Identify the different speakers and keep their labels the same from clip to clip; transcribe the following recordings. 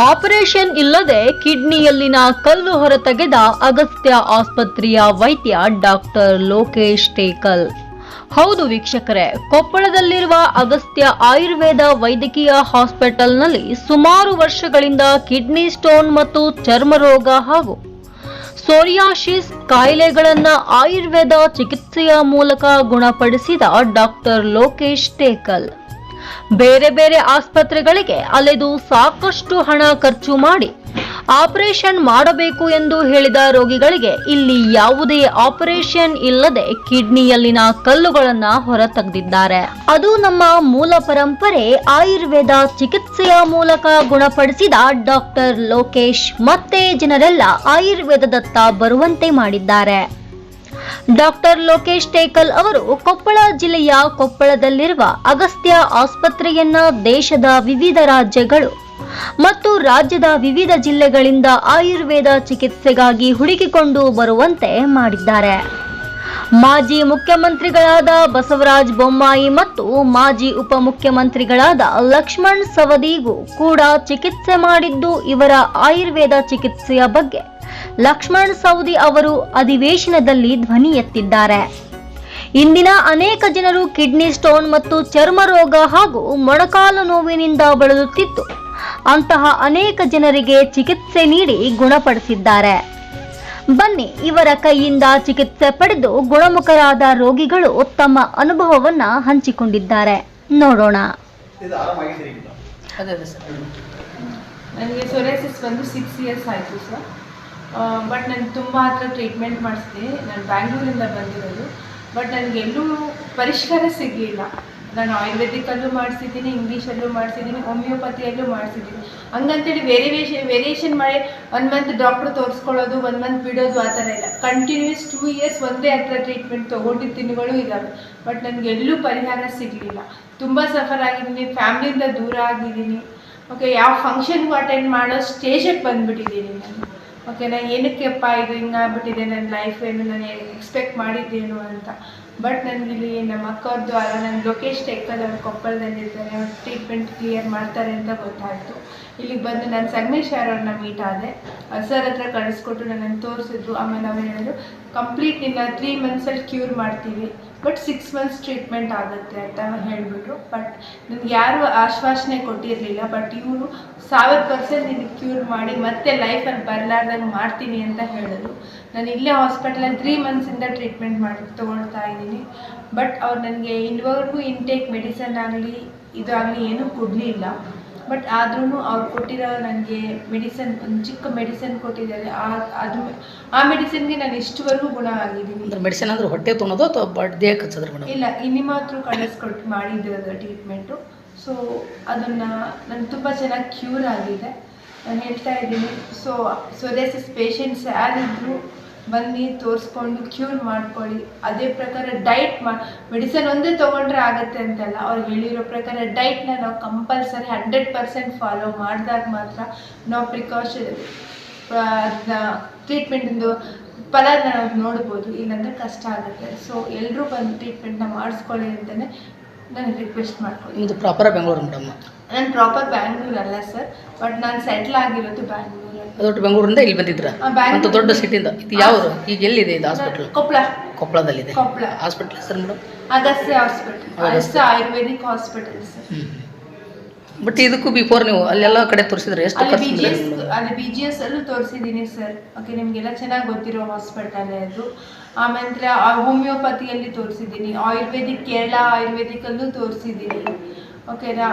Speaker 1: Operation ಇಲ್ಲದೆ ಕಿಡ್ನಿಯಲ್ಲಿನ ಕಲ್ಲು ಹೊರತೆಗೆದ ಅಗಸ್ತ್ಯ ಆಸ್ಪತ್ರೆಯ ವೈದ್ಯ ಡಾಕ್ಟರ್ ಲೋಕೇಶ್ ಟೇಕಲ್. ಹೌದು ವೀಕ್ಷಕರೇ, ಕೊಪ್ಪಳದಲ್ಲಿರುವ ಅಗಸ್ತ್ಯ ಆಯುರ್ವೇದ ವೈದ್ಯಕೀಯ ಹಾಸ್ಪಿಟಲ್ನಲ್ಲಿ ಸುಮಾರು ವರ್ಷಗಳಿಂದ ಕಿಡ್ನಿ ಸ್ಟೋನ್ ಮತ್ತು ಚರ್ಮರೋಗ ಹಾಗೂ ಸೋರಿಯಾಶಿಸ್ ಕಾಯಿಲೆಗಳನ್ನ ಆಯುರ್ವೇದ ಚಿಕಿತ್ಸೆಯ ಮೂಲಕ ಗುಣಪಡಿಸಿದ ಡಾಕ್ಟರ್ ಲೋಕೇಶ್ ಟೇಕಲ್. ಬೇರೆ ಬೇರೆ ಆಸ್ಪತ್ರೆಗಳಿಗೆ ಅಲೆದು ಸಾಕಷ್ಟು ಹಣ ಖರ್ಚು ಮಾಡಿ ಆಪರೇಷನ್ ಮಾಡಬೇಕು ಎಂದು ಹೇಳಿದ ರೋಗಿಗಳಿಗೆ ಇಲ್ಲಿ ಯಾವುದೇ ಆಪರೇಷನ್ ಇಲ್ಲದೆ ಕಿಡ್ನಿಯಲ್ಲಿನ ಕಲ್ಲುಗಳನ್ನ ಹೊರತೆಗೆದಿದ್ದಾರೆ. ಅದು ನಮ್ಮ ಮೂಲ ಪರಂಪರೆ. ಆಯುರ್ವೇದ ಚಿಕಿತ್ಸೆಯ ಮೂಲಕ ಗುಣಪಡಿಸಿದ ಡಾಕ್ಟರ್ ಲೋಕೇಶ್ ಮತ್ತೆ ಜನರೆಲ್ಲ ಆಯುರ್ವೇದದತ್ತ ಬರುವಂತೆ ಮಾಡಿದ್ದಾರೆ. ಡಾಕ್ಟರ್ ಲೋಕೇಶ್ ಟೇಕಲ್ ಅವರು ಕೊಪ್ಪಳ ಜಿಲ್ಲೆಯ ಕೊಪ್ಪಳದಲ್ಲಿರುವ ಅಗಸ್ತ್ಯ ಆಸ್ಪತ್ರೆಯನ್ನ ದೇಶದ ವಿವಿಧ ರಾಜ್ಯಗಳು ಮತ್ತು ರಾಜ್ಯದ ವಿವಿಧ ಜಿಲ್ಲೆಗಳಿಂದ ಆಯುರ್ವೇದ ಚಿಕಿತ್ಸೆಗಾಗಿ ಹುಡುಕಿಕೊಂಡು ಬರುವಂತೆ ಮಾಡಿದ್ದಾರೆ. ಮಾಜಿ ಮುಖ್ಯಮಂತ್ರಿಗಳಾದ ಬಸವರಾಜ ಬೊಮ್ಮಾಯಿ ಮತ್ತು ಮಾಜಿ ಉಪಮುಖ್ಯಮಂತ್ರಿಗಳಾದ ಲಕ್ಷ್ಮಣ್ ಸವದಿಗೂ ಕೂಡ ಚಿಕಿತ್ಸೆ ಮಾಡಿದ್ದು ಇವರ ಆಯುರ್ವೇದ ಚಿಕಿತ್ಸೆಯ ಬಗ್ಗೆ. ಲಕ್ಷ್ಮಣ್ ಸವದಿ ಅವರು ಅಧಿವೇಶನದಲ್ಲಿ ಧ್ವನಿ ಎತ್ತಿದ್ದಾರೆ. ಇಂದಿನ ಅನೇಕ ಜನರು ಕಿಡ್ನಿ ಸ್ಟೋನ್ ಮತ್ತು ಚರ್ಮ ರೋಗ ಹಾಗೂ ಮೊಣಕಾಲು ನೋವಿನಿಂದ ಬಳಲುತ್ತಿದ್ದು, ಅಂತಹ ಅನೇಕ ಜನರಿಗೆ ಚಿಕಿತ್ಸೆ ನೀಡಿ ಗುಣಪಡಿಸಿದ್ದಾರೆ. ಬನ್ನಿ ಇವರ ಕೈಯಿಂದ ಚಿಕಿತ್ಸೆ ಪಡೆದು ಗುಣಮುಖರಾದ ರೋಗಿಗಳು ತಮ್ಮ ಅನುಭವವನ್ನ ಹಂಚಿಕೊಂಡಿದ್ದಾರೆ. ನೋಡೋಣ.
Speaker 2: ನನಗೆ ಸೊರೆಸಿಸ್ ಬಂದು ಸಿಕ್ಸ್ ಇಯರ್ಸ್ ಆಯಿತು ಸರ್ ಬಟ್ ನಾನು ತುಂಬ ಹತ್ರ ಟ್ರೀಟ್ಮೆಂಟ್ ಮಾಡಿಸಿದೆ. ನಾನು ಬ್ಯಾಂಗ್ಳೂರಿಂದ ಬಂದಿರೋದು. ಬಟ್ ನನಗೆಲ್ಲೂ ಪರಿಷ್ಕಾರ ಸಿಗಲಿಲ್ಲ. ನಾನು ಆಯುರ್ವೇದಿಕಲ್ಲೂ ಮಾಡಿಸಿದ್ದೀನಿ ಇಂಗ್ಲೀಷಲ್ಲೂ ಮಾಡಿಸಿದ್ದೀನಿ ಹೋಮಿಯೋಪತಿಯಲ್ಲೂ ಮಾಡಿಸಿದ್ದೀನಿ. ಹಂಗಂತೇಳಿ ವೇರಿಯೇಷನ್ ವೇರಿಯೇಷನ್ ಮಾಡಿ ಒನ್ ಮಂತ್ ಡಾಕ್ಟ್ರ್ ತೋರಿಸ್ಕೊಳ್ಳೋದು ಒನ್ ಮಂತ್ ಬಿಡೋದು ಆ ಥರ ಇಲ್ಲ. ಕಂಟಿನ್ಯೂಸ್ ಟೂ ಇಯರ್ಸ್ ಒಂದೇ ಹತ್ರ ಟ್ರೀಟ್ಮೆಂಟ್ ತೊಗೊಂಡಿದ್ದ ದಿನಗಳು ಇದ್ದಾವೆ ಬಟ್ ನನಗೆ ಎಲ್ಲೂ ಪರಿಹಾರ ಸಿಗಲಿಲ್ಲ. ತುಂಬ ಸಫರ್ ಆಗಿದ್ದೀನಿ ಫ್ಯಾಮ್ಲಿಯಿಂದ ದೂರ ಆಗಿದ್ದೀನಿ. ಓಕೆ ಯಾವ ಫಂಕ್ಷನ್ಗೂ ಅಟೆಂಡ್ ಮಾಡೋ ಸ್ಟೇಜಿಗೆ ಬಂದುಬಿಟ್ಟಿದ್ದೀನಿ ನಾನು. ಓಕೆ ನಾನು ಏನಕ್ಕೆಪ್ಪ ಇದು ಹಿಂಗಾಗ್ಬಿಟ್ಟಿದೆ, ನನ್ನ ಲೈಫ್ ಏನು, ನಾನು ಎಕ್ಸ್ಪೆಕ್ಟ್ ಮಾಡಿದ್ದೇನು ಅಂತ. ಬಟ್ ನನಗಿಲ್ಲಿ ನಮ್ಮ ಅಕ್ಕವ್ರದ್ದು ಅಲ್ಲ ನನ್ನ ಲೊಕೇಶ್ ಟೆಕ್ಕಲ್ಲಿ ಅವ್ರು ಕೊಪ್ಪಳದಲ್ಲಿದ್ದಾರೆ. ಅವ್ರು ಟ್ರೀಟ್ಮೆಂಟ್ ಕ್ಲಿಯರ್ ಮಾಡ್ತಾರೆ ಅಂತ ಗೊತ್ತಾಯಿತು. ಇಲ್ಲಿಗೆ ಬಂದು ನಾನು ಸಂಗಮೇಶ್ ಅವ್ರನ್ನ ಮೀಟ್ ಆದೆ ಸರ್ ಹತ್ರ ಕಳಿಸ್ಕೊಟ್ಟು ನನ್ನನ್ನು ತೋರಿಸಿದ್ರು. ಆಮೇಲೆ ಅವ್ರು ಹೇಳಿದ್ರು ಕಂಪ್ಲೀಟ್ ನಿನ್ನ ತ್ರೀ ಮಂತ್ಸಲ್ಲಿ ಕ್ಯೂರ್ ಮಾಡ್ತೀವಿ ಬಟ್ ಸಿಕ್ಸ್ ಮಂತ್ಸ್ ಟ್ರೀಟ್ಮೆಂಟ್ ಆಗುತ್ತೆ, ಅಂತ ಹೇಳಿಬಿಟ್ರು. ಬಟ್ ನನಗೆ ಯಾರು ಆಶ್ವಾಸನೆ ಕೊಟ್ಟಿರಲಿಲ್ಲ ಬಟ್ ಇವರು ಸಾವಿರ ಪರ್ಸೆಂಟ್ ನಿನಗೆ ಕ್ಯೂರ್ ಮಾಡಿ ಮತ್ತೆ ಲೈಫಲ್ಲಿ ಬರಲಾರ್ದಂಗೆ ಮಾಡ್ತೀನಿ ಅಂತ ಹೇಳಿದ್ರು. ನಾನು ಇಲ್ಲೇ ಹಾಸ್ಪಿಟಲಲ್ಲಿ ತ್ರೀ ಮಂತ್ಸಿಂದ ಟ್ರೀಟ್ಮೆಂಟ್ ಮಾಡಿ ತೊಗೊಳ್ತಾ ಇದ್ದೀನಿ. ಬಟ್ ಅವ್ರು ನನಗೆ ಇನ್ವರ್ಗೂ ಇನ್ಟೇಕ್ ಮೆಡಿಸನ್ ಆಗಲಿ, ಇದಾಗಲಿ ಏನೂ ಕೊಡಲಿಲ್ಲ. ಬಟ್ ಆದ್ರೂ ಅವ್ರು ಕೊಟ್ಟಿರೋ ನನಗೆ ಮೆಡಿಸನ್ ಒಂದು ಚಿಕ್ಕ ಮೆಡಿಸನ್ ಕೊಟ್ಟಿದ್ದಾರೆ. ಆ ಅದು ಆ ಮೆಡಿಸನ್ಗೆ ನಾನು ಇಷ್ಟವರೆಗೂ ಗುಣ ಆಗಿದ್ದೀನಿ
Speaker 3: ಅಂದ್ರೆ ಮೆಡಿಸಿನ್ ಅಂದ್ರೆ ಹೊಟ್ಟೆ ತೊಗೊಳೋದು ಅಥವಾ ಬಡ್ ದೇಹಕ್ಕೆ ಹಚ್ಚೋದ್ರ ಮೇಡಮ್
Speaker 2: ಇಲ್ಲ ನಿಮ್ಮ ಮಾತ್ರ ಕಳಿಸ್ಕೊಟ್ಟು ಮಾಡಿದ್ದು ಟ್ರೀಟ್ಮೆಂಟು ಸೊ ಅದನ್ನು ನಾನು ತುಂಬ ಚೆನ್ನಾಗಿ ಕ್ಯೂರ್ ಆಗಿದೆ. ನಾನು ಹೇಳ್ತಾ ಇದ್ದೀನಿ. ಸೊ ಸೊರೆಸಿಸ್ ಪೇಷಂಟ್ಸ್ ಯಾರಿದ್ರು ಬನ್ನಿ ತೋರಿಸ್ಕೊಂಡು ಕ್ಯೂರ್ ಮಾಡ್ಕೊಳ್ಳಿ. ಅದೇ ಪ್ರಕಾರ ಡೈಟ್ ಮಾ ಮೆಡಿಸನ್ ಒಂದೇ ತೊಗೊಂಡ್ರೆ ಆಗುತ್ತೆ ಅಂತಲ್ಲ. ಅವ್ರು ಹೇಳಿರೋ ಪ್ರಕಾರ ಡೈಟ್ನ ನಾವು ಕಂಪಲ್ಸರಿ ಹಂಡ್ರೆಡ್ ಪರ್ಸೆಂಟ್ ಫಾಲೋ ಮಾಡಿದಾಗ ಮಾತ್ರ ನಾವು ಪ್ರಿಕಾಷನ್ ಅದನ್ನ ಟ್ರೀಟ್ಮೆಂಟಿಂದು ಫಲನ ನಾವು ನೋಡ್ಬೋದು. ಇಲ್ಲಾಂದರೆ ಕಷ್ಟ ಆಗುತ್ತೆ. ಸೊ ಎಲ್ಲರೂ ಬಂದು ಟ್ರೀಟ್ಮೆಂಟ್ನ ಮಾಡಿಸ್ಕೊಳ್ಳಿ ಅಂತಲೇ ನಾನು ರಿಕ್ವೆಸ್ಟ್ ಮಾಡ್ಕೊಳ್ಳಿ
Speaker 3: ಇದು ಪ್ರಾಪರ್ ಬೆಂಗಳೂರು ಮೇಡಮ್
Speaker 2: ನಾನು ಪ್ರಾಪರ್ ಬ್ಯಾಂಗ್ಳೂರ್ ಅಲ್ಲ ಸರ್ ಬಟ್ ನಾನು ಸೆಟ್ಲ್ ಆಗಿರೋದು ಬ್ಯಾಂಗ್ಳೂರಲ್ಲಿ
Speaker 3: ದೊಡ್ಡ ಬೆಂಗಳೂರಿಂದ ಇಲ್ಲಿ ಬಂದಿದ್ರ. ಅಂತ ದೊಡ್ಡ ಸಿಟಿಯಿಂದ. ಇದು ಯಾವ್ದು? ಈಗ ಎಲ್ಲಿದೆ ಇದು hospital
Speaker 2: Koppal
Speaker 3: ಕೊಪ್ಪಳದಲ್ಲಿದೆ
Speaker 2: Koppal
Speaker 3: hospital sir madam
Speaker 2: Agastya hospital Agastya. Ayurvedic hospital sir.
Speaker 3: But ಇದಕ್ಕೂ ಬಿಫೋರ್ ನೀವು ಅಲ್ಲೆಲ್ಲ ಕಡೆ ತೋರಿಸಿದ್ರೆ ಎಷ್ಟು
Speaker 2: ಅಲ್ಲಿ
Speaker 3: ಖರ್ಚು
Speaker 2: ಜಿ ಎಸ್
Speaker 3: ಬಂದಿದೆ?
Speaker 2: ಅಲ್ಲಿ ಬಿ ಜಿ ಎಸ್ ಅಲ್ಲೂ ತೋರಿಸಿದ್ದೀನಿ ಸರ್. ಓಕೆ ನಿಮಗೆಲ್ಲ ಚೆನ್ನಾಗಿ ಗೊತ್ತಿರೋ ಹಾಸ್ಪಿಟಲ್ ಅದು. ಆಮೇಲೆ ಹೋಮಿಯೋಪತಿಯಲ್ಲಿ ತೋರಿಸಿದ್ದೀನಿ. ಆಯುರ್ವೇದಿಕ್ ಕೇರಳ ಆಯುರ್ವೇದಿಕಲ್ಲೂ ತೋರಿಸಿದ್ದೀನಿ. ಓಕೆನಾ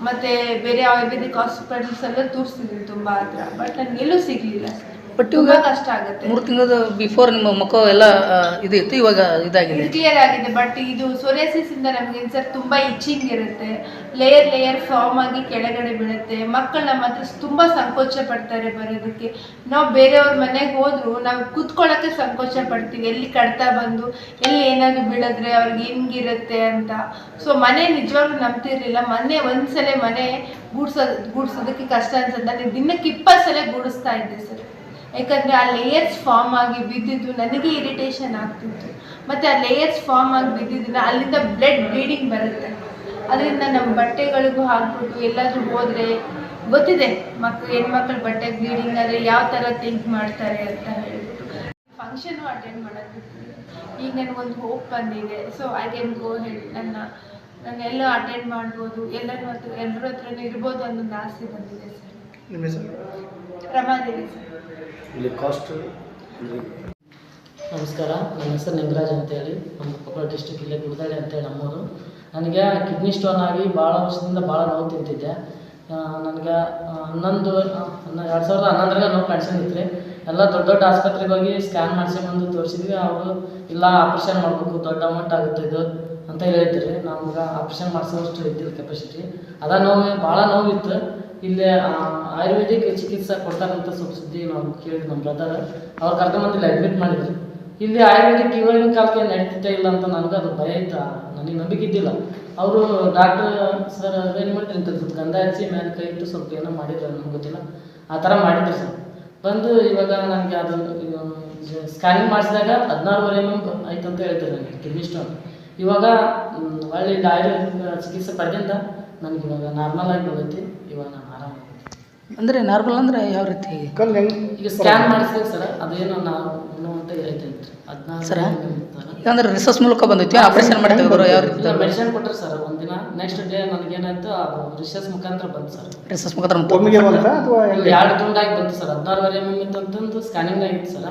Speaker 2: ಮತ್ತೆ ಬೇರೆ ಆಯುರ್ವೇದಿಕ್ ಹಾಸ್ಪಿಟಲ್ಸ್ ಎಲ್ಲ ತೋರಿಸ್ತಿದ್ದೀನಿ ತುಂಬ ಹತ್ರ ಬಟ್ ನನಗೆಲ್ಲೂ ಸಿಗಲಿಲ್ಲ ಸರ್
Speaker 3: ಬಟ್ ಇವಾಗ
Speaker 2: ಕಷ್ಟ ಆಗುತ್ತೆ.
Speaker 3: ಮೂರು ತಿಂಗಳದ ಬಿಫೋರ್ ನಿಮ್ಮ ಮುಖ ಎಲ್ಲ ಇದು ಇತ್ತು ಇವಾಗ ಇದಾಗಿದೆ.
Speaker 2: ಕ್ಲಿಯರ್ ಆಗಿದೆ ಬಟ್ ಇದು ಸೊರೆಸಿಸ್ ಇಂದ ನಮ್ಗೆ ಸರ್ ತುಂಬಾ ಇಚ್ಚಿಂಗ್ ಇರುತ್ತೆ. ಲೇಯರ್ ಲೇಯರ್ ಫಾರ್ಮ್ ಆಗಿ ಕೆಳಗಡೆ ಬೀಳುತ್ತೆ. ಮಕ್ಕಳು ನಮ್ಮ ಹತ್ರ ತುಂಬಾ ಸಂಕೋಚ ಪಡ್ತಾರೆ ಬರೋದಕ್ಕೆ. ನಾವು ಬೇರೆಯವ್ರ ಮನೆಗೆ ಹೋದ್ರು ನಾವು ಕೂತ್ಕೊಳ್ಳೋಕೆ ಸಂಕೋಚ ಪಡ್ತೀವಿ. ಎಲ್ಲಿ ಕಡ್ತಾ ಬಂದು ಎಲ್ಲಿ ಏನಾದ್ರು ಬೀಳಿದ್ರೆ ಅವ್ರಿಗೆ ಹೆಂಗಿರುತ್ತೆ ಅಂತ. ಸೊ ಮನೆ ನಿಜವಾಗ್ಲೂ ನಂಬ್ತಿರ್ಲಿಲ್ಲ ಮೊನ್ನೆ ಒಂದ್ಸಲ ಮನೆ ಗೂಡ್ಸೋದು ಗೂಡ್ಸೋದಕ್ಕೆ ಕಷ್ಟ ಅನ್ಸುತ್ತೆ. ದಿನಕ್ಕೆ ಇಪ್ಪತ್ತು ಸಲ ಗೂಡಿಸ್ತಾ ಇದ್ದೆ ಸರ್. ಯಾಕಂದರೆ ಆ ಲೇಯರ್ಸ್ ಫಾರ್ಮ್ ಆಗಿ ಬಿದ್ದಿದ್ದು ನನಗೆ ಇರಿಟೇಷನ್ ಆಗ್ತಿತ್ತು. ಮತ್ತು ಆ ಲೇಯರ್ಸ್ ಫಾರ್ಮ್ ಆಗಿ ಬಿದ್ದಿದ್ದನ್ನ ಅಲ್ಲಿಂದ ಬ್ಲಡ್ ಬ್ಲೀಡಿಂಗ್ ಬರುತ್ತೆ. ಅದರಿಂದ ನಮ್ಮ ಬಟ್ಟೆಗಳಿಗೂ ಹಾಕ್ಬಿಟ್ಟು ಎಲ್ಲಾದರೂ ಹೋದರೆ ಗೊತ್ತಿದೆ ಮಕ್ಳು, ಹೆಣ್ಮಕ್ಳು ಬಟ್ಟೆ ಬ್ಲೀಡಿಂಗ್ ಆದರೆ ಯಾವ ಥರ ಥಿಂಕ್ ಮಾಡ್ತಾರೆ ಅಂತ ಹೇಳ್ಬಿಟ್ಟು. ಫಂಕ್ಷನ್ ಅಟೆಂಡ್ ಮಾಡೋದು ಬಿಟ್ಟಿದೆ ಈಗ ನನಗೊಂದು ಹೋಪ್ ಬಂದಿದೆ. So I can go head ನನ್ನ ನಾನು ಎಲ್ಲ ಅಟೆಂಡ್ ಮಾಡ್ಬೋದು. ಎಲ್ಲರ ಹತ್ರ ಎಲ್ಲರ ಹತ್ರನೂ ಇರ್ಬೋದು ಅನ್ನೋದು ಆಸೆ ಬಂದಿದೆ ಸರ್. ರಮಾದೇವಿ ಸರ್.
Speaker 4: ಇಲ್ಲಿ ಕಾಸ್ಟ್
Speaker 5: ನಮಸ್ಕಾರ ನನ್ನ ಹೆಸರು ನಿಂಗರಾಜ್ ಅಂತೇಳಿ. ನಮ್ಮ ಕೊಪ್ಪಳ ಡಿಸ್ಟಿಕ್ ಇಲ್ಲೇ ಗುಡ್ದಾಳಿ ಅಂತೇಳಿ ನಮ್ಮೂರು. ನನಗೆ ಕಿಡ್ನಿ ಸ್ಟೋನ್ ಆಗಿ ಭಾಳ ವರ್ಷದಿಂದ ಭಾಳ ನೋವು ತಿಂತಿದ್ದೆ. ನನಗೆ ಹನ್ನೊಂದು ಎರಡು ಸಾವಿರದ ಹನ್ನೊಂದರಾಗ ನೋವು ಕಾಣಿಸ್ಕೊಂಡಿತ್ತು ರೀ ಎಲ್ಲ ದೊಡ್ಡ ದೊಡ್ಡ ಆಸ್ಪತ್ರೆಗೆ ಹೋಗಿ ಸ್ಕ್ಯಾನ್ ಮಾಡಿಸ್ಕೊಂಬಂದು ತೋರಿಸಿದ್ವಿ. ಅವರು ಇಲ್ಲ ಆಪ್ರೇಷನ್ ಮಾಡಬೇಕು ದೊಡ್ಡ ಅಮೌಂಟ್ ಆಗುತ್ತೆ ಇದು ಅಂತ ಹೇಳಿದ್ರಿ. ನಮ್ಗೆ ಆಪ್ರೇಷನ್ ಮಾಡಿಸೋಷ್ಟು ಇದ್ದಿಲ್ಲ ಕೆಪಾಸಿಟಿ ಅದ ನೋವು ಭಾಳ ನೋವಿತ್ತು ಇಲ್ಲಿ ಆಯುರ್ವೇದಿಕ್ ಚಿಕಿತ್ಸೆ ಕೊಡ್ತಾರಂತ ಸ್ವಲ್ಪ ಸುದ್ದಿ ನಾವು ಕೇಳಿದ್ವಿ ನಮ್ಮ ಬ್ರದರ್ ಅವ್ರು ಕರ್ಕೊಂಬಂದು ಇಲ್ಲಿ ಅಡ್ಮಿಟ್ ಮಾಡಿದ್ರು. ಇಲ್ಲಿ ಆಯುರ್ವೇದಿಕ್ ಇವಾಗಿನ ಕಾಲಕ್ಕೆ ನಡೀತಾ ಇಲ್ಲ ಅಂತ ನನಗೆ ಅದು ಭಯ ಇತ್ತು. ನನಗೆ ನಂಬಿಕೆ ಇದ್ದಿಲ್ಲ. ಅವರು ಡಾಕ್ಟರ್ ಸರ್ ಏನು ಮಾಡ್ರಿ ಅಂತ ಗಂಧ ಹಚ್ಚಿ ಮೇಲೆ ಕೈ ಇಟ್ಟು ಸ್ವಲ್ಪ ಏನೋ ಮಾಡಿದ್ರು, ನನಗೆ ಗೊತ್ತಿಲ್ಲ. ಆ ಥರ ಮಾಡಿದ್ರು ಸರ್. ಬಂದು ಇವಾಗ ನನಗೆ ಅದು ಸ್ಕ್ಯಾನಿಂಗ್ ಮಾಡಿಸಿದಾಗ ಹದಿನಾರುವರೆ ಎಂ ಎಂ ಆಯ್ತು ಅಂತ ಹೇಳ್ತಾರೆ ನನಗೆ ಕಿಡ್ನಿ ಸ್ಟೋನ್ ಇವಾಗ ಒಳ್ಳೆ ಆಯುರ್ವೇದಿಕ್ ಚಿಕಿತ್ಸೆ ಪಡೆದಿಂದ ನನಗೆ ಇವಾಗ ನಾರ್ಮಲ್ ಆಗಿ ಬಂದೈತಿ ಇವಾಗ
Speaker 3: ಅಂದರೆ ನಾರ್ಮಲ್ ಅಂದರೆ ಯಾವ ರೀತಿ?
Speaker 4: ಕಲ್ಲು ಹೆಂಗೆ
Speaker 5: ಈಗ ಸ್ಕ್ಯಾನ್ ಮಾಡಿಸ್ಬೇಕು ಸರ್ ಅದೇನೋ ನಾವು ಅಂತ ಹೇಳ್ತೈತೆ
Speaker 3: ಸರ?
Speaker 5: ಹದಿನಾರು
Speaker 3: ಅಂದರೆ ರಿಸರ್ಚ್ ಮೂಲಕ ಬಂದೈತಿ ಆಪ್ರೇಷನ್ ಮಾಡಿ ತೆಗೆದ್ರು ಯಾವ ರೀತಿ?
Speaker 5: ಮೆಡಿಸಿನ್ ಕೊಟ್ಟರು ಸರ್ ಒಂದಿನ. ನೆಕ್ಸ್ಟ್ ಡೇ ನನಗೇನಾಯ್ತು ಅದು ರಿಸರ್ಚ್ ಮುಖಾಂತರ ಬಂತು ಸರ್
Speaker 3: ರಿಸರ್ಚ್ ಮುಖಾಂತರ.
Speaker 4: ಒಮ್ಮೆಗೆ ಬಂತ ಅಥವಾ
Speaker 5: ಎರಡು ತುಂಡಾಗಿ ಬಂತು ಸರ್ ಹದಿನಾರುವರೆ ಎಂ ಎಂ ಇತ್ತು ಅಂತಂದು ಸ್ಕ್ಯಾನಿಂಗ್ ಆಗಿತ್ತು ಸರ್.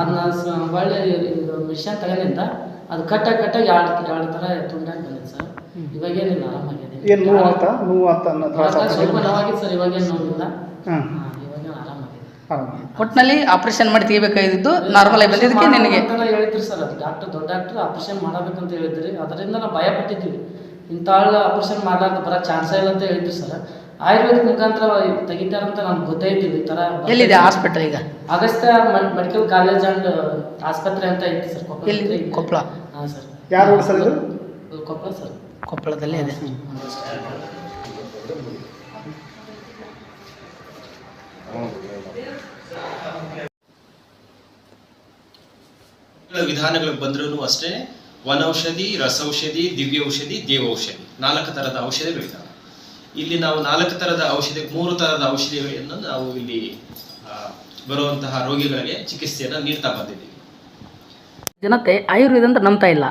Speaker 5: ಅದನ್ನ ಒಳ್ಳೆ ಮಿಷನ್ ತಗೊಂಡಿದ್ದ. ಅದು ಕಟ್ಟಾಗಿ ಕಟ್ಟಾಗಿ ಎರಡು ಎರಡು ಥರ ತುಂಡಾಗಿ ಬಂದಿತ್ತು ಸರ್ ಇವಾಗೇನಿಲ್ಲ ಆರಾಮಾಗಿದೆ
Speaker 4: ಏನು ನೋವು ಆತ? ನೋವು ಆತ ಅನ್ನೋ ತ್ರಾಸ
Speaker 5: ಇವಾಗ ಸ್ವಲ್ಪ ನೋವಾಗಿತ್ತು ಸರ್ ಇವಾಗೇನು ನೋವಿಲ್ಲ
Speaker 4: ಹಾಂ.
Speaker 5: ಇವಾಗೇನು ಆರಾಮಾಗಿದೆ.
Speaker 3: ಒಟ್ಟಿನಲ್ಲಿ ಆಪರೇಷನ್ ಮಾಡಿ ತೆಗಿಬೇಕಾಗಿದ್ದು ನಾರ್ಮಲ್ ಆಗಿ ಬಂದಿದ್ದಕ್ಕೆ ನಿನಗೆ.
Speaker 5: ಅಂತೆಲ್ಲ ಹೇಳಿದ್ರಿ ಸರ್ ಅದು ಡಾಕ್ಟರ್ ದೊಡ್ಡ ಡಾಕ್ಟರ್ ಆಪರೇಷನ್ ಮಾಡಬೇಕಂತ ಹೇಳಿದ್ರಿ. ಅದರಿಂದ ನಾವು ಭಯ ಪಟ್ಟಿದ್ದೀವಿ. ಇಂಥ ಆಪರೇಷನ್ ಮಾಡಲಾರ್ದು ಬರೋ ಚಾನ್ಸೇ ಇಲ್ಲ ಅಂತ ಹೇಳಿದ್ರಿ ಸರ್. ಆಯುರ್ವೇದಿಕ್ ಮುಖಾಂತರ ತೆಗಿತಾರಂತ ನನ್ಗೆ ಗೊತ್ತೇ ಇದ್ದಿಲ್ಲ ಈ ಥರ
Speaker 3: ಎಲ್ಲಿದೆ ಹಾಸ್ಪಿಟಲ್ ಈಗ?
Speaker 5: ಅಗಸ್ತ್ಯ ಮೆಡಿಕಲ್ ಕಾಲೇಜ್ ಅಂಡ್ ಆಸ್ಪತ್ರೆ ಅಂತ ಐತಿ ಸರ್ ಕೊಪ್ಪಳ
Speaker 3: ಎಲ್ಲಿ? ಕೊಪ್ಪಳ.
Speaker 5: ಹಾಂ ಸರ್.
Speaker 4: ಯಾರು ಸರ್ ಇದು?
Speaker 5: ಕೊಪ್ಪಳ ಸರ್.
Speaker 3: ಕೊಪ್ಪಳದಲ್ಲೇ ಇದೆ.
Speaker 6: ವಿಧಾನಗಳಿಗೆ ಬಂದ್ರೂ ಅಷ್ಟೇ ವನೌಷಧಿ ರಸೌಷಧಿ ದಿವ್ಯೌಷಧಿ ದೇವೌಷಧಿ ನಾಲ್ಕು ಥರದ ಔಷಧಿಗಳಿದ್ದಾವೆ ಇಲ್ಲಿ ನಾವು ನಾಲ್ಕು ತರದ ಔಷಧಿ ಮೂರು ತರದ ಔಷಧಿಗಳನ್ನು ನಾವು ಇಲ್ಲಿ ಬರುವಂತಹ ರೋಗಿಗಳಿಗೆ ಚಿಕಿತ್ಸೆಯನ್ನು ನೀಡ್ತಾ ಬಂದಿದ್ದೀವಿ.
Speaker 3: ಜನತೆ ಆಯುರ್ವೇದ ಅಂತ ನಂಬ್ತಾ ಇಲ್ಲ.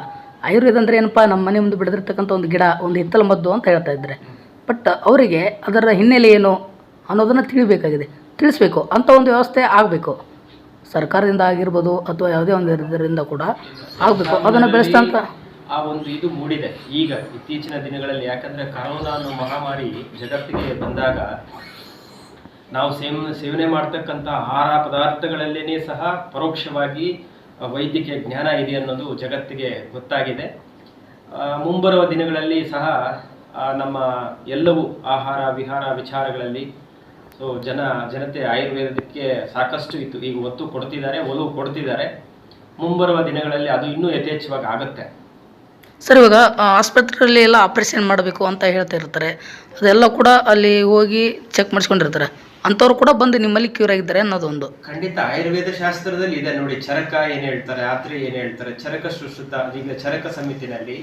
Speaker 3: ಆಯುರ್ವೇದ ಅಂದರೆ ಏನಪ್ಪ, ನಮ್ಮ ಮನೆ ಮುಂದೆ ಬಿಡದಿರ್ತಕ್ಕಂಥ ಒಂದು ಗಿಡ, ಒಂದು ಹಿತ್ತಲ ಮದ್ದು ಅಂತ ಹೇಳ್ತಾ ಇದ್ದಾರೆ ಬಟ್ ಅವರಿಗೆ ಅದರ ಹಿನ್ನೆಲೆ ಏನು ಅನ್ನೋದನ್ನು ತಿಳಿಬೇಕಾಗಿದೆ. ತಿಳಿಸ್ಬೇಕು. ಅಂಥ ಒಂದು ವ್ಯವಸ್ಥೆ ಆಗಬೇಕು. ಸರ್ಕಾರದಿಂದ ಆಗಿರ್ಬೋದು ಅಥವಾ ಯಾವುದೇ ಒಂದು ಇದರಿಂದ ಕೂಡ ಆಗಬೇಕು. ಅದನ್ನು ಬೆಳೆಸ್ತಂತ
Speaker 7: ಆ ಒಂದು ಇದು ಮೂಡಿದೆ. ಈಗ ಇತ್ತೀಚಿನ ದಿನಗಳಲ್ಲಿ ಯಾಕಂದ್ರೆ ಕರೋನಾ ಅನ್ನೋ ಮಹಾಮಾರಿ ಜಗತ್ತಿಗೆ ಬಂದಾಗ ನಾವು ಸೇವನೆ ಸೇವನೆ ಮಾಡ್ತಕ್ಕಂಥ ಆಹಾರ ಪದಾರ್ಥಗಳಲ್ಲೇನೇ ಸಹ ಪರೋಕ್ಷವಾಗಿ ವೈದ್ಯಕೀಯ ಜ್ಞಾನ ಇದೆ ಅನ್ನೋದು ಜಗತ್ತಿಗೆ ಗೊತ್ತಾಗಿದೆ. ಮುಂಬರುವ ದಿನಗಳಲ್ಲಿ ಸಹ ನಮ್ಮ ಎಲ್ಲವೂ ಆಹಾರ, ವಿಹಾರ ವಿಚಾರಗಳಲ್ಲಿ, ಸೊ, ಜನ, ಜನತೆ ಆಯುರ್ವೇದಕ್ಕೆ ಸಾಕಷ್ಟು ಇತ್ತು. ಈಗ ಒತ್ತು ಕೊಡ್ತಿದ್ದಾರೆ, ಒಲವು ಕೊಡ್ತಿದ್ದಾರೆ. ಮುಂಬರುವ ದಿನಗಳಲ್ಲಿ ಅದು ಇನ್ನೂ ಯಥೇಚ್ಛವಾಗಿ ಆಗುತ್ತೆ.
Speaker 3: ಸರ್, ಇವಾಗ ಆಸ್ಪತ್ರೆಯಲ್ಲಿ ಎಲ್ಲ ಆಪ್ರೇಷನ್ ಮಾಡಬೇಕು ಅಂತ ಹೇಳ್ತಾ ಇರ್ತಾರೆ. ಅದೆಲ್ಲ ಕೂಡ ಅಲ್ಲಿ ಹೋಗಿ ಚೆಕ್ ಮಾಡಿಸ್ಕೊಂಡಿರ್ತಾರೆ. ಅಂಥವ್ರು ಕೂಡ ಬಂದು ನಿಮ್ಮಲ್ಲಿ ಕ್ಯೂರ್ ಆಗಿದ್ದಾರೆ ಅನ್ನೋದೊಂದು.
Speaker 7: ಖಂಡಿತ, ಆಯುರ್ವೇದ ಶಾಸ್ತ್ರದಲ್ಲಿ ಇದೆ ನೋಡಿ, ಚರಕ ಏನ್ ಹೇಳ್ತಾರೆ, ಆತ್ರೆ ಏನ್ ಹೇಳ್ತಾರೆ, ಚರಕ ಸುಶ್ರುತ ಈಗ ಚರಕ ಸಮಿತಿನಲ್ಲಿ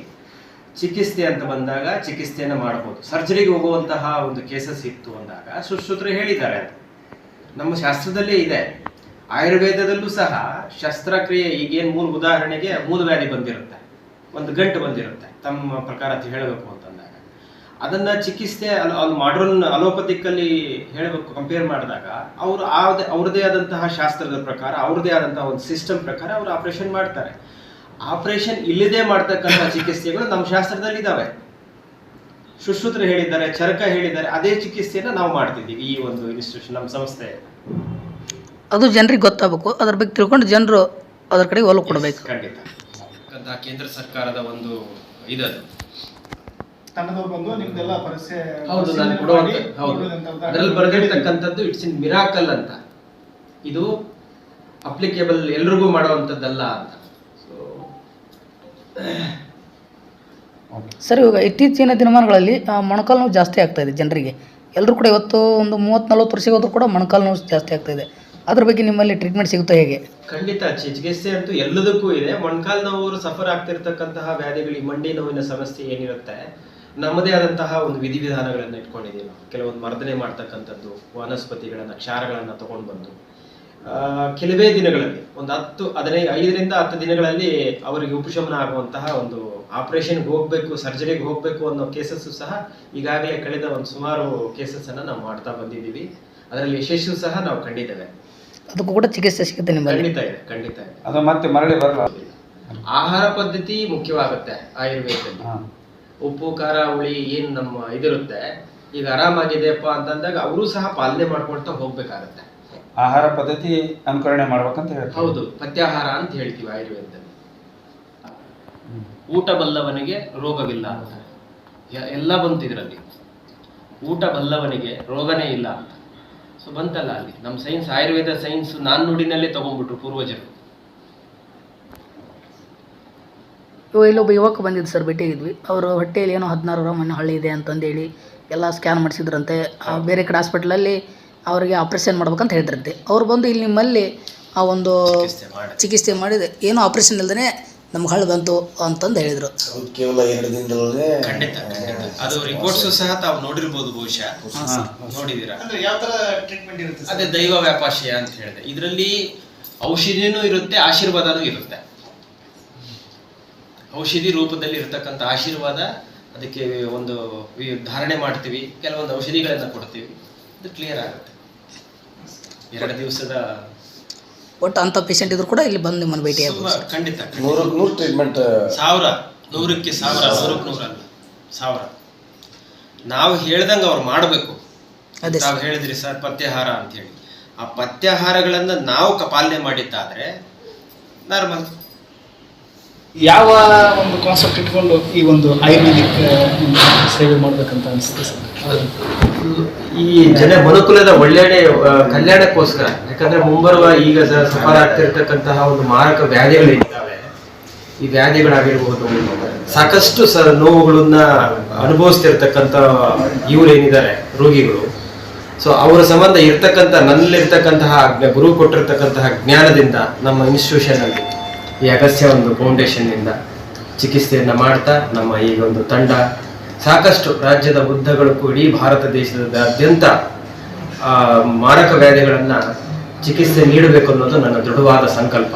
Speaker 7: ಚಿಕಿತ್ಸೆ ಅಂತ ಬಂದಾಗ ಚಿಕಿತ್ಸೆಯನ್ನು ಮಾಡಬಹುದು ಸರ್ಜರಿಗೆ ಹೋಗುವಂತಹ ಒಂದು ಕೇಸಸ್ ಇತ್ತು ಅಂದಾಗ ಸುಶ್ರುತರು ಹೇಳಿದ್ದಾರೆ. ನಮ್ಮ ಶಾಸ್ತ್ರದಲ್ಲೇ ಇದೆ. ಆಯುರ್ವೇದದಲ್ಲೂ ಸಹ ಶಸ್ತ್ರಕ್ರಿಯೆ ಈಗೇನು ಮೂಲ ಉದಾಹರಣೆಗೆ ಮೂಲ ವ್ಯಾಧಿ ಬಂದಿರುತ್ತೆ. ಒಂದು ಗಂಟು ಬಂದಿರುತ್ತೆ. ತಮ್ಮ ಪ್ರಕಾರ ಅಂತ ಹೇಳಬೇಕು ಅಂತಂದಾಗ ಅದನ್ನ ಚಿಕಿತ್ಸೆ ಅಲ್ಲಿ ಮಾಡ್ರನ್ ಅಲೋಪತಿಕ್ ಅಲ್ಲಿ ಹೇಳಬೇಕು ಕಂಪೇರ್ ಮಾಡಿದಾಗ ಅವರು ಅವ್ರದೇ ಆದಂತಹ ಶಾಸ್ತ್ರದ ಪ್ರಕಾರ ಅವ್ರದೇ ಆದಂತಹ ಒಂದು ಸಿಸ್ಟಮ್ ಪ್ರಕಾರ ಅವರು ಆಪರೇಷನ್ ಮಾಡ್ತಾರೆ. ಆಪರೇಷನ್ ಇಲ್ಲದೆ ಮಾಡ್ತಕ್ಕಂಥ ಚಿಕಿತ್ಸೆಗಳು ನಮ್ಮ ಶಾಸ್ತ್ರದಲ್ಲಿ ಇದಾವೆ ಸುಶ್ರುತರು ಹೇಳಿದ್ದಾರೆ ಚರಕ ಹೇಳಿದ್ದಾರೆ ಅದೇ ಚಿಕಿತ್ಸೆಯನ್ನು ನಾವು ಮಾಡ್ತಿದ್ದೀವಿ ಈ ಒಂದು ಇನ್ಸ್ಟಿಟ್ಯೂಷನ್ ನಮ್ಮ ಸಂಸ್ಥೆ.
Speaker 3: ಅದು ಜನರಿಗೆ ಗೊತ್ತಾಗಬೇಕು ಅದ್ರ ಬಗ್ಗೆ ತಿಳ್ಕೊಂಡು ಜನರು ಅದರ ಕಡೆ ಒಲವು ಕೊಡಬೇಕು.
Speaker 7: ಖಂಡಿತ.
Speaker 6: ಕೇಂದ್ರ ಸರ್ಕಾರದ ಒಂದು ಇದದು.
Speaker 4: ತಂಡದವ್ರು ಬಂದು ನಿಮ್ದೆಲ್ಲ ಪರಿಚಯ
Speaker 6: ಹೌದು ನಾನು ಕೊಡುವಂತ ಹೌದು. ಅದರಲ್ಲಿ ಬರೆದಿರ್ತಕ್ಕಂಥದ್ದು ಇಟ್ಸ್ ಇನ್ ಮಿರಾಕಲ್ ಅಂತ. ಇದು ಅಪ್ಲಿಕೇಬಲ್ ಎಲ್ರಿಗೂ ಮಾಡುವಂಥದ್ದಲ್ಲ ಅಂತ.
Speaker 3: ಸರ್ ಇವಾಗ ಇತ್ತೀಚಿನ ದಿನಮಾನಗಳಲ್ಲಿ ಆ, ಮೊಣಕಾಲು ನೋವು ಜಾಸ್ತಿ ಆಗ್ತಾ ಇದೆ ಜನರಿಗೆ. ಎಲ್ಲರೂ ಕೂಡ ಇವತ್ತು ಒಂದು ಮೂವತ್ತು ನಲ್ವತ್ತು ವರ್ಷಕ್ಕೆ ಹೋದ್ರೂ ಕೂಡ ಮೊಣಕಾಲು ನೋವು ಜಾಸ್ತಿ ಆಗ್ತಾ ಇದೆ. ಅದ್ರ ಬಗ್ಗೆ ನಿಮ್ಮಲ್ಲಿ ಟ್ರೀಟ್ಮೆಂಟ್ ಸಿಗುತ್ತಾ ಹೇಗೆ?
Speaker 7: ಖಂಡಿತ ಚಿಕಿತ್ಸೆ ಅಂತೂ ಎಲ್ಲದಕ್ಕೂ ಇದೆ. ಮೊಣಕಾಲು ನೋವು ಸಫರ್ ಆಗ್ತಿರ್ತಕ್ಕಂತಹ ವ್ಯಾಧಿಗಳಿಗೆ ಮಂಡಿ ನೋವಿನ ಸಮಸ್ಯೆ ಏನಿರುತ್ತೆ? ನಮ್ಮದೇ ಆದಂತಹ ಒಂದು ವಿಧಿವಿಧಾನಗಳನ್ನು ಇಟ್ಕೊಂಡಿದ್ದೀವಿ ನಾವು. ಕೆಲವೊಂದು ಮರ್ದನೆ ಮಾಡ್ತಕ್ಕಂಥದ್ದು ವನಸ್ಪತಿಗಳನ್ನ ಕ್ಷಾರಗಳನ್ನ ತಗೊಂಡು ಬಂದು. ಆ, ಕೆಲವೇ ದಿನಗಳಲ್ಲಿ ಒಂದು ಹತ್ತು ಹದಿನೈದು ಐದರಿಂದ ಹತ್ತು ದಿನಗಳಲ್ಲಿ ಅವರಿಗೆ ಉಪಶಮನ ಆಗುವಂತಹ ಒಂದು ಆಪರೇಷನ್ಗೆ ಹೋಗ್ಬೇಕು ಸರ್ಜರಿಗೆ ಹೋಗ್ಬೇಕು ಅನ್ನೋ ಕೇಸಸ್ ಸಹ ಈಗಾಗಲೇ ಕಳೆದ ಒಂದು ಸುಮಾರು ಕೇಸಸ್ ಅನ್ನ ನಾವು ಮಾಡ್ತಾ ಬಂದಿದ್ದೀವಿ. ಅದರಲ್ಲಿ ಯಶಸ್ಸು ಸಹ ನಾವು ಕಂಡಿದ್ದೇವೆ.
Speaker 3: ಅದಕ್ಕೂ ಕೂಡ ಚಿಕಿತ್ಸೆ ಸಿಗುತ್ತೆ ನಿಮ್ಮ
Speaker 7: ಖಂಡಿತ ಇದೆ ಖಂಡಿತ ಇದೆ.
Speaker 4: ಅದು ಮತ್ತೆ ಮರಳಿ ಬರಲ್ಲ?
Speaker 7: ಆಹಾರ ಪದ್ಧತಿ ಮುಖ್ಯವಾಗುತ್ತೆ ಆಯುರ್ವೇದದಲ್ಲಿ. ಉಪ್ಪು ಖಾರ ಹುಳಿ ಏನ್ ನಮ್ಮ ಇದಿರುತ್ತೆ ಈಗ ಆರಾಮಾಗಿದೆಯಪ್ಪ ಅಂತಂದಾಗ ಅವರು ಸಹ ಪಾಲನೆ ಮಾಡ್ಕೊಳ್ತಾ ಹೋಗ್ಬೇಕಾಗತ್ತೆ.
Speaker 4: ಆಹಾರ ಪದ್ಧತಿ ಅನುಕರಣೆ ಮಾಡ್ಬೇಕಂತ ಹೇಳ್ತಾರೆ
Speaker 7: ಹೌದು ಪಥ್ಯಾಹಾರ ಅಂತ ಹೇಳ್ತೀವಿ ಆಯುರ್ವೇದ ಊಟ ಬಲ್ಲವನಿಗೆ ರೋಗವಿಲ್ಲ ಅಂತ. ಎಲ್ಲ ಬಂತು ಇದರಲ್ಲಿ. ಊಟ ಬಲ್ಲವನಿಗೆ ರೋಗನೇ ಇಲ್ಲ ಅಂತ. ಸೊ ಬಂತಲ್ಲ ಅಲ್ಲಿ. ನಮ್ಮ ಸೈನ್ಸ್ ಆಯುರ್ವೇದ ಸೈನ್ಸ್ ನಾನ್ ನುಡಿನಲ್ಲೇ ತಗೊಂಡ್ಬಿಟ್ರು ಪೂರ್ವಜರು.
Speaker 3: ಇಲ್ಲೊಬ್ಬ ಯುವಕ ಬಂದಿದ್ದು ಸರ್ ಭೇಟಿಯಾಗಿದ್ವಿ. ಅವರು ಹೊಟ್ಟೆಯಲ್ಲಿ ಏನೋ ಹದಿನಾರು ಗ್ರಾಮ್ ಮಣ್ಣು ಹಳ್ಳಿ ಇದೆ ಅಂತಂದೇಳಿ ಎಲ್ಲ ಸ್ಕ್ಯಾನ್ ಮಾಡಿಸಿದ್ರಂತೆ. ಆ ಬೇರೆ ಕಡೆ ಹಾಸ್ಪಿಟ್ಲಲ್ಲಿ ಅವರಿಗೆ ಆಪ್ರೇಷನ್ ಮಾಡ್ಬೇಕಂತ ಹೇಳಿದ್ರಂತೆ. ಅವ್ರು ಬಂದು ಇಲ್ಲಿ ನಿಮ್ಮಲ್ಲಿ ಆ ಒಂದು
Speaker 7: ಚಿಕಿತ್ಸೆ ಮಾಡಿ
Speaker 3: ಚಿಕಿತ್ಸೆ ಮಾಡಿದೆ. ಏನೋ ಆಪ್ರೇಷನ್ ಇಲ್ಲದೇ ನಮ್ಗೆ ಹಳ್ಳು ಬಂತು ಅಂತಂದು ಹೇಳಿದರು.
Speaker 8: ಕೇವಲ ಎರಡು ದಿನದಲ್ಲೇ
Speaker 7: ಖಂಡಿತ ಖಂಡಿತ. ಅದು ರಿಪೋರ್ಟ್ಸ್ ಸಹ ತಾವು ನೋಡಿರ್ಬೋದು ಬಹುಶಃ. ನೋಡಿದೀರಾ
Speaker 4: ಅಂದ್ರೆ ಯಾವ ತರ ಟ್ರೀಟ್ಮೆಂಟ್ ಇರುತ್ತೆ
Speaker 7: ಅದೇ ದೈವ ವ್ಯಾಪಾಶಯ ಅಂತ ಹೇಳಿದೆ. ಇದರಲ್ಲಿ ಔಷಧಿನೂ ಇರುತ್ತೆ ಆಶೀರ್ವಾದನೂ ಇರುತ್ತೆ. ಔಷಧಿ ರೂಪದಲ್ಲಿ ಇರತಕ್ಕಂಥ ಆಶೀರ್ವಾದ ಅದಕ್ಕೆ ಒಂದು ಧಾರಣೆ ಮಾಡ್ತೀವಿ. ಕೆಲವೊಂದು ಔಷಧಿಗಳನ್ನ ಕೊಡ್ತೀವಿ. ಅದು ಕ್ಲಿಯರ್ ಆಗುತ್ತೆ. ಎರಡು ದಿವಸದ
Speaker 3: ಒಟ್ಟು ಅಂಥ ಪೇಷಂಟ್ ಇದ್ರು ಕೂಡ ಇಲ್ಲಿ ಬಂದು ನಿಮ್ಮನ್ನು ಭೇಟಿ
Speaker 7: ಖಂಡಿತ.
Speaker 8: ನೂರಕ್ಕೆ ನೂರು ಟ್ರೀಟ್ಮೆಂಟ್
Speaker 7: ಸಾವಿರ ನೂರಕ್ಕೆ ಸಾವಿರ ನೂರಕ್ಕೆ ನೂರಲ್ಲ ಸಾವಿರ. ನಾವು ಹೇಳ್ದಂಗೆ ಅವ್ರು ಮಾಡಬೇಕು.
Speaker 3: ಅದೇ
Speaker 7: ನಾವು ಹೇಳಿದ್ರಿ ಸರ್ ಪಥ್ಯಾಹಾರ ಅಂತ ಹೇಳಿ. ಆ ಪಥ್ಯಾಹಾರಗಳನ್ನ ನಾವು ಕಪಾಲನೆ ಪಾಲನೆ ಮಾಡಿದ್ದಾದ್ರೆ ನಾರ್ಮಲ್.
Speaker 4: ಯಾವ ಒಂದು ಕಾನ್ಸೆಪ್ಟ್ ಇಟ್ಕೊಂಡು ಈ ಒಂದು ಆಯುರ್ವೇದಿಕ್ ಸೇವೆ ಮಾಡ್ಬೇಕಂತ ಅನ್ಸುತ್ತೆ ಸರ್?
Speaker 9: ಈ ಜನ ಮನುಕುಲದ ಒಳ್ಳೆಯ ಆ, ಕಲ್ಯಾಣಕ್ಕೋಸ್ಕರ ಯಾಕಂದ್ರೆ ಮುಂಬರುವ ಈಗ ಸಫಲ ಆಗ್ತಿರ್ತಕ್ಕಂತಹ ಒಂದು ಮಾರಕ ವ್ಯಾಧಿಗಳಿದ್ದಾವೆ ಈ ವ್ಯಾಧಿಗಳಾಗಿರ್ಬೋದು. ಸಾಕಷ್ಟು ಸ ನೋವುಗಳನ್ನ ಅನುಭವಿಸ್ತಿರ್ತಕ್ಕಂಥ ಇವರೇನಿದ್ದಾರೆ? ರೋಗಿಗಳು. ಸೊ ಅವರ ಸಂಬಂಧ ಇರ್ತಕ್ಕಂಥ ನನ್ನಲ್ಲಿರ್ತಕ್ಕಂತಹ ಗುರು ಕೊಟ್ಟಿರ್ತಕ್ಕಂತಹ ಜ್ಞಾನದಿಂದ ನಮ್ಮ ಇನ್ಸ್ಟಿಟ್ಯೂಷನ್ ಅಲ್ಲಿ ಈ ಅಗಸ್ತ್ಯ ಒಂದು ಫೌಂಡೇಶನ್ ಇಂದ ಚಿಕಿತ್ಸೆಯನ್ನ ಮಾಡ್ತಾ ನಮ್ಮ ಈ ಒಂದು ತಂಡ ಸಾಕಷ್ಟು ರಾಜ್ಯದ ಉದ್ದಗಲಕ್ಕೂ ಕೂಡಿ ಭಾರತ ದೇಶದಾದ್ಯಂತ ಮಾರಕ ವ್ಯಾಧಿಗಳನ್ನ ಚಿಕಿತ್ಸೆ ನೀಡಬೇಕು ಅನ್ನೋದು ನನ್ನ ದೃಢವಾದ ಸಂಕಲ್ಪ.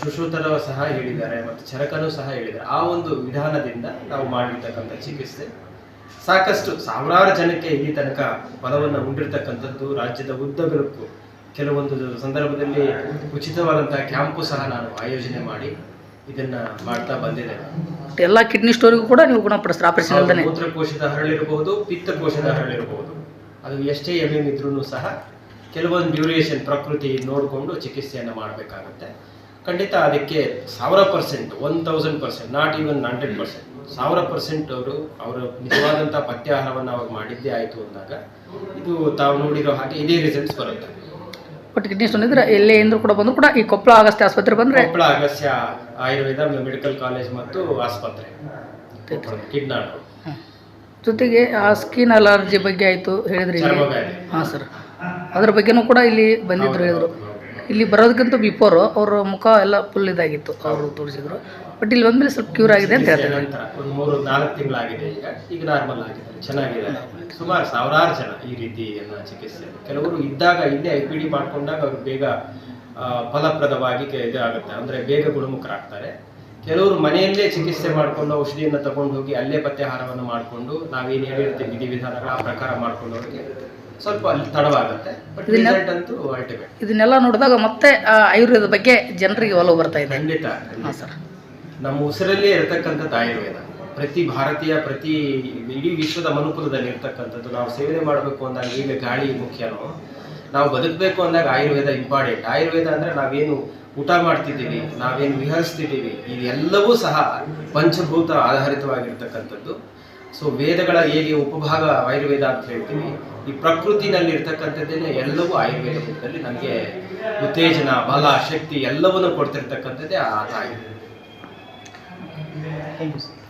Speaker 9: ಸುಶ್ರುತರು ಸಹ ಹೇಳಿದ್ದಾರೆ ಮತ್ತು ಚರಕನು ಸಹ ಹೇಳಿದ್ದಾರೆ. ಆ ಒಂದು ವಿಧಾನದಿಂದ ನಾವು ಮಾಡಿರ್ತಕ್ಕಂಥ ಚಿಕಿತ್ಸೆ. ಸಾಕಷ್ಟು ಸಾವಿರಾರು ಜನಕ್ಕೆ ಇಲ್ಲಿ ತನಕ ಫಲವನ್ನು ಉಂಡಿರ್ತಕ್ಕಂಥದ್ದು ರಾಜ್ಯದ ಉದ್ದಗಲಕ್ಕೂ ಕೆಲವೊಂದು ಸಂದರ್ಭದಲ್ಲಿ ಉಚಿತವಾದಂತಹ ಕ್ಯಾಂಪು ಸಹ ನಾನು ಆಯೋಜನೆ ಮಾಡಿ ಇದನ್ನ ಮಾಡ್ತಾ ಬಂದಿದೆ.
Speaker 3: ಎಲ್ಲ ಕಿಡ್ನಿ ಸ್ಟೋರಿಗೂ ಕೂಡ ನೀವು ಗುಣಪಡಿಸ್ತಾರೆ? ಆಪರೇಷನ್ ಅಲ್ಲದೆ
Speaker 7: ಮೂತ್ರಕೋಶದ ಹರಳಿರಬಹುದು ಪಿತ್ತಕೋಶದ ಹರಳಿರಬಹುದು. ಅದು ಎಷ್ಟೇ ಎಂ ಎಂ ಇದ್ರೂ ಸಹ ಕೆಲವೊಂದು ಡ್ಯೂರೇಷನ್ ಪ್ರಕೃತಿ ನೋಡಿಕೊಂಡು ಚಿಕಿತ್ಸೆಯನ್ನು ಮಾಡಬೇಕಾಗುತ್ತೆ. ಖಂಡಿತ ಅದಕ್ಕೆ ಸಾವಿರ percent one thousand percent not even hundred percent ಸಾವಿರ ಪರ್ಸೆಂಟ್ ಅವರು ಅವರ ನಿಜವಾದಂಥ ಪಥ್ಯಾಹಾರವನ್ನು ಅವಾಗ ಮಾಡಿದ್ದೇ ಆಯಿತು ಅಂದಾಗ ಇದು ತಾವು ನೋಡಿರೋ ಹಾಗೆ ಇದೇ ರಿಸಲ್ಟ್ಸ್ ಬರುತ್ತೆ.
Speaker 3: ಬಟ್ ಕಿಡ್ನಿ ಸ್ಟೋನ್ ಇದ್ರೆ ಎಲ್ಲೇ ಇಂದ್ರು ಕೂಡ ಬಂದ್ರು ಕೂಡ ಈ ಕೊಪ್ಪಳ ಆಗಸ್ಟ್ ಆಸ್ಪತ್ರೆ ಬಂದರೆ
Speaker 7: ಕೊಪ್ಪಳ ಅಗಸ್ತ್ಯ ಆಯುರ್ವೇದ ಮೆಡಿಕಲ್ ಕಾಲೇಜ್ ಮತ್ತು ಆಸ್ಪತ್ರೆ. ಕಿಡ್ನಾಡು
Speaker 3: ಜೊತೆಗೆ ಆ ಸ್ಕಿನ್ ಅಲರ್ಜಿ ಬಗ್ಗೆ ಆಯಿತು ಹೇಳಿದ್ರಿ
Speaker 7: ಹಾ
Speaker 3: ಹಾಂ ಸರ್. ಅದ್ರ ಬಗ್ಗೆನೂ ಕೂಡ ಇಲ್ಲಿ ಬಂದಿದ್ರು ಹೇಳಿದ್ರು. ಇಲ್ಲಿ ಬರೋದಕ್ಕಿಂತ ಬಿಫೋರ್ ಅವ್ರ ಮುಖ ಎಲ್ಲ ಫುಲ್ ಇದಾಗಿತ್ತು ಅವರು ತೋರಿಸಿದ್ರು. ಬಟ್ ಇಲ್ಲಿ ಬಂದ್ಮೇಲೆ ಸ್ವಲ್ಪ ಕ್ಯೂರ್ ಆಗಿದೆ ಅಂತ ಹೇಳ್ತಾರೆ.
Speaker 7: ಒಂದು ಮೂರು ನಾಲ್ಕು ತಿಂಗಳಾಗಿದೆ ಈಗ. ಈಗ ನಾರ್ಮಲ್ ಆಗಿದೆ. ಚೆನ್ನಾಗಿದೆ. ಸುಮಾರು ಸಾವಿರಾರು ಜನ ಈ ರೀತಿ ಚಿಕಿತ್ಸೆ ಕೆಲವರು ಇದ್ದಾಗ ಇಲ್ಲೇ ಐ ಪಿ ಡಿ ಮಾಡ್ಕೊಂಡಾಗ ಅವ್ರು ಬೇಗ ಫಲಪ್ರದವಾಗಿ ಇದಾಗುತ್ತೆ. ಅಂದ್ರೆ ಬೇಗ ಗುಣಮುಖರಾಗ್ತಾರೆ. ಕೆಲವರು ಮನೆಯಲ್ಲೇ ಚಿಕಿತ್ಸೆ ಮಾಡಿಕೊಂಡು ಔಷಧಿಯನ್ನು ತಗೊಂಡು ಹೋಗಿ ಅಲ್ಲೇ ಪತ್ತೆಹಾರವನ್ನು ಮಾಡಿಕೊಂಡು ನಾವೇನು ಹೇಳಿರ್ತೀವಿ ವಿಧಿವಿಧಾನಗಳ ಆ ಪ್ರಕಾರ ಮಾಡ್ಕೊಂಡವ್ರಿಗೆ ಸ್ವಲ್ಪ ಅಲ್ಲಿ ತಡವಾಗುತ್ತೆ. ಬಟ್
Speaker 3: ಇದನ್ನ-
Speaker 7: ರಿಸಲ್ಟ್ ಅಂತೂ ಅಲ್ಟಿಮೇಟ್
Speaker 3: ಇದನ್ನೆಲ್ಲ ನೋಡಿದಾಗ ಮತ್ತೆ ಆಯುರ್ವೇದ ಬಗ್ಗೆ ಜನರಿಗೆ ಒಲವು ಬರ್ತಾ ಇದೆ.
Speaker 7: ಖಂಡಿತ.
Speaker 3: ಹಾಂ ಸರ್.
Speaker 7: ನಮ್ಮ ಉಸಿರಲ್ಲೇ ಇರತಕ್ಕಂಥದ್ದು ಆಯುರ್ವೇದ ಪ್ರತಿ ಭಾರತೀಯ, ಪ್ರತಿ ಇಡೀ ವಿಶ್ವದ ಮನುಕುಲದಲ್ಲಿ ಇರ್ತಕ್ಕಂಥದ್ದು. ನಾವು ಸೇವನೆ ಮಾಡಬೇಕು ಅಂದಾಗ ಈಗ ಗಾಳಿ ಮುಖ್ಯನೋ? ನಾವು ಬದುಕಬೇಕು ಅಂದಾಗ ಆಯುರ್ವೇದ ಇಂಪಾರ್ಟೆಂಟ್. ಆಯುರ್ವೇದ ಅಂದರೆ ನಾವೇನು ಊಟ ಮಾಡ್ತಿದ್ದೀವಿ, ನಾವೇನು ವಿಹರಿಸ್ತಿದ್ದೀವಿ, ಇದೆಲ್ಲವೂ ಸಹ ಪಂಚಭೂತ ಆಧಾರಿತವಾಗಿರ್ತಕ್ಕಂಥದ್ದು. ಸೊ ವೇದಗಳ ಹೇಗೆ ಉಪಭಾಗ ಆಯುರ್ವೇದ ಅಂತ ಹೇಳ್ತೀವಿ. ಈ ಪ್ರಕೃತಿನಲ್ಲಿ ಇರ್ತಕ್ಕಂಥದ್ದೇ ಎಲ್ಲವೂ ಆಯುರ್ವೇದ ನಮಗೆ ಉತ್ತೇಜನ, ಬಲ, ಶಕ್ತಿ ಎಲ್ಲವನ್ನು ಕೊಡ್ತಿರ್ತಕ್ಕಂಥದ್ದೇ ಆ ತಾಯಿ.
Speaker 4: Thank you.